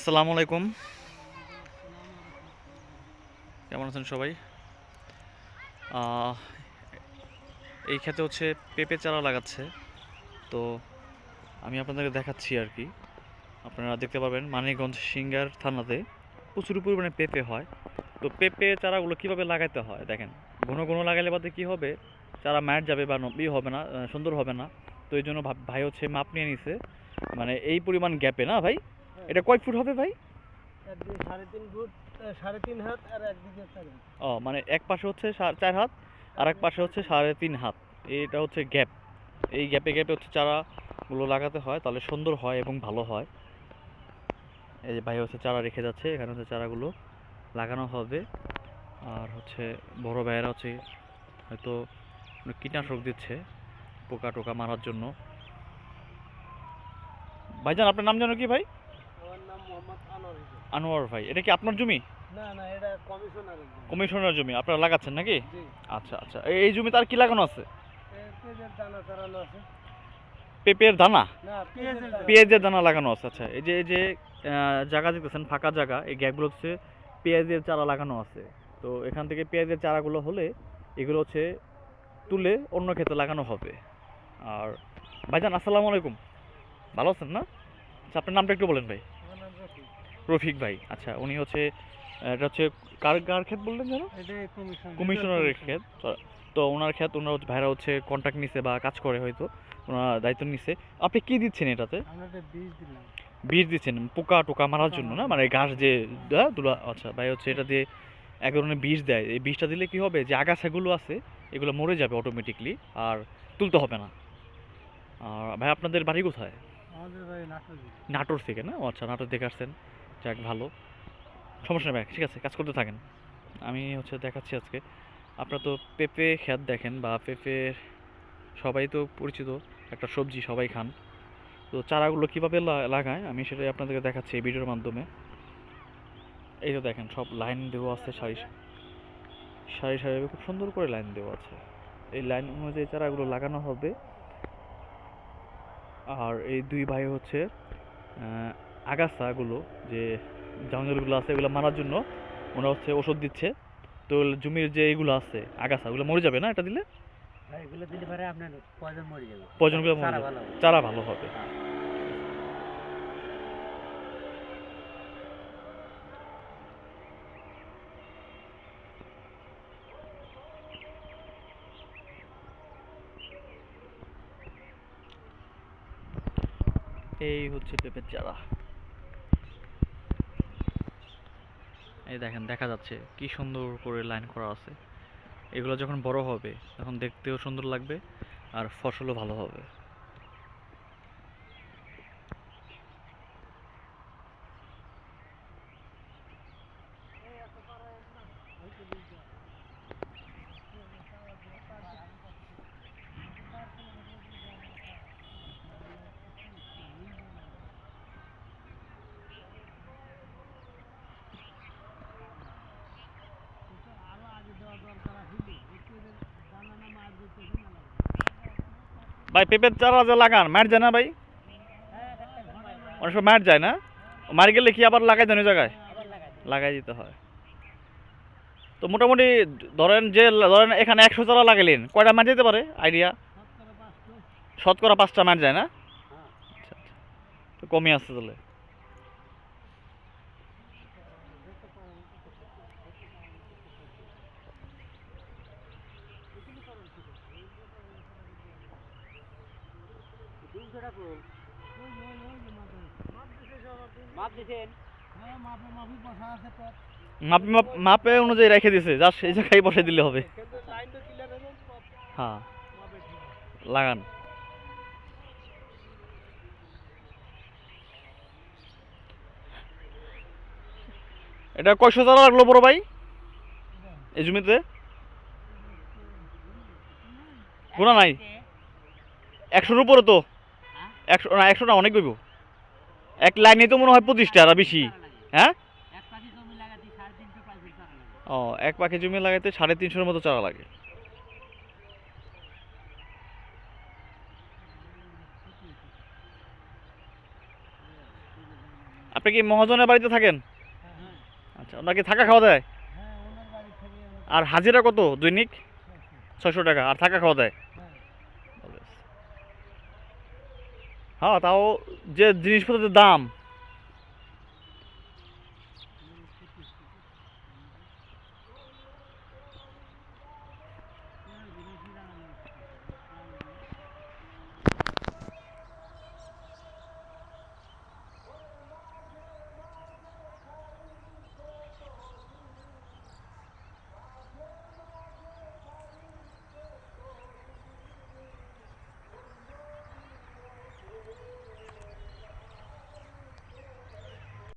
আসসালামু আলাইকুম। কেমন আছেন সবাই? এই ক্ষেতে হচ্ছে পেঁপে চারা লাগাচ্ছে। তো আমি আপনাদেরকে দেখাচ্ছি আর কি। আপনারা দেখতে পাবেন মানিকগঞ্জ সিঙ্গার থানাতে প্রচুর পরিমাণে পেঁপে হয়। তো পেঁপে চারাগুলো কীভাবে লাগাইতে হয় দেখেন, ঘন ঘন লাগাইলে বাদে কী হবে? চারা মার যাবে বা নবী হবে না, সুন্দর হবে না। তো এই জন্য ভাই হচ্ছে মাপ নিয়ে নিছে। মানে এই পরিমাণ গ্যাপে না ভাই? এটা কয় ফুট হবে ভাই? সাড়ে তিন ফুট সাড়ে তিন হাত আর একদিকে ও মানে এক পাশে হচ্ছে চার হাত আর এক পাশে হচ্ছে সাড়ে তিন হাত। এটা হচ্ছে গ্যাপ। এই গ্যাপে গ্যাপে হচ্ছে চারাগুলো লাগাতে হয় তাহলে সুন্দর হয় এবং ভালো হয়। এই যে ভাই হচ্ছে চারা রেখে যাচ্ছে এখানে হচ্ছে চারাগুলো লাগানো হবে। আর হচ্ছে বড় ভাইয়েরা হচ্ছে হয়তো কীটনাশক দিচ্ছে পোকা টোকা মারার জন্য। ভাইজান আপনার নাম জানো কি ভাই? আনোয়ার ভাই। এটা কি আপনার জমি? না না এটা কমিশনার কমিশনার জমি আপনারা লাগাচ্ছেন নাকি? আচ্ছা আচ্ছা এই- জমিতে আর কি লাগানো আছে? পেঁপের দানা? পেঁয়াজের দানা। লাগানো আছে আচ্ছা এই যে এই যে জায়গা দেখতেছেন ফাঁকা জায়গা এই গ্যাপগুলো হচ্ছে পেঁয়াজের চারা লাগানো আছে। তো এখান থেকে পেঁয়াজের চারাগুলো হলে এগুলো হচ্ছে তুলে অন্য ক্ষেত্রে লাগানো হবে। আর ভাইজান আসসালামু আলাইকুম। ভালো আছেন না? আচ্ছা আপনার নামটা একটু বলেন ভাই। রফিক ভাই আচ্ছা উনি হচ্ছে এটা হচ্ছে কার কার ক্ষেত বললেন যেন? কমিশনারের ক্ষেত তো- ওনার ক্ষেত ওনার ভাইরা হচ্ছে কন্ট্যাক্ট নিছে বা কাজ করে হয়তো ওনার দায়িত্ব নিছে। আপনি কি দিচ্ছেন এটাতে? বীজ দিচ্ছেন পোকা টোকা মারার জন্য না? মানে ঘাস যে হ্যাঁ, দুলা আচ্ছা ভাই হচ্ছে এটা দিয়ে এক ধরনের বীজ দেয়। এই বীজটা দিলে কি হবে? যে আগাছাগুলো আছে এগুলো মরে যাবে অটোমেটিকলি আর তুলতে হবে না। আর ভাই আপনাদের বাড়ি কোথায়? নাটোর থেকে। না? আচ্ছা নাটোর দেখে আসছেন। যাক ভালো। সমস্যা নেই ঠিক আছে, কাজ করতে থাকেন। আমি হচ্ছে দেখাচ্ছি আজকে। আপনারা তো পেঁপে খেত দেখেন বা পেঁপে সবাই তো পরিচিত, একটা সবজি সবাই খান। তো চারাগুলো কীভাবে লাগায় আমি সেটাই আপনাদেরকে দেখাচ্ছি এই ভিডিওর মাধ্যমে। এই তো দেখেন, সব লাইন দেওয়া আছে সারি সারি। সারি খুব সুন্দর করে লাইন দেওয়া আছে। এই লাইন অনুযায়ী চারাগুলো লাগানো হবে। আর এই দুই ভাই হচ্ছে আগাছাগুলো যে জঙ্গলগুলো আছে এগুলো মারার জন্য ওরা হচ্ছে ওষুধ দিচ্ছে। তো জমির যে এগুলো আছে আগাছা ওগুলো মরে যাবে না এটা দিলে? এগুলো দিলে পরে আপনার পয়জন মরে যাবে। পয়জনগুলো মরে যাবে। চারা ভালো হবে। এই হচ্ছে পেঁপের চারা। এই দেখেন, দেখা যাচ্ছে কি সুন্দর করে লাইন করা আছে। এগুলো যখন বড় হবে, তখন দেখতেও সুন্দর লাগবে আর ফসলও ভালো হবে। ভাই, পেঁপের চারা যে লাগান, মার যায় না ভাই? অনেক সময় মার যায় না? মার গেলে কি আবার লাগাই ওই জায়গায়? লাগাই দিতে হয়। তো মোটামুটি ধরেন যে, ধরেন এখানে একশো চারা লাগালেন, কয়টা মার যেতে পারে? আইডিয়া? শতকরা পাঁচটা মার যায় না? আচ্ছা আচ্ছা। তো কমই আসছে তাহলে। মাপ মাপে অনুযায়ী রেখে দিছে যা সেই জায়গায় বসে দিলে হবে। হ্যাঁ লাগান। এটা কয়শো চারা লাগল বড় ভাই? এই জমিতে? গোনা নাই? একশোর উপরে তো? একশো, না একশো না অনেক গইব এক লাইনে তো মনে হয় পঁচিশটা আর বেশি। হ্যাঁ? লাগাতে ও, এক পাখি জমি লাগাইতে সাড়ে তিনশোর মতো চারা লাগে। আপনি কি মহাজনের বাড়িতে থাকেন? আচ্ছা ওনাকে থাকা খাওয়া দেয়? আর হাজিরা কত দৈনিক? ছয়শো টাকা, আর থাকা খাওয়া দেয় হ্যাঁ হ্যাঁ তাও যে জিনিসপত্রের দাম।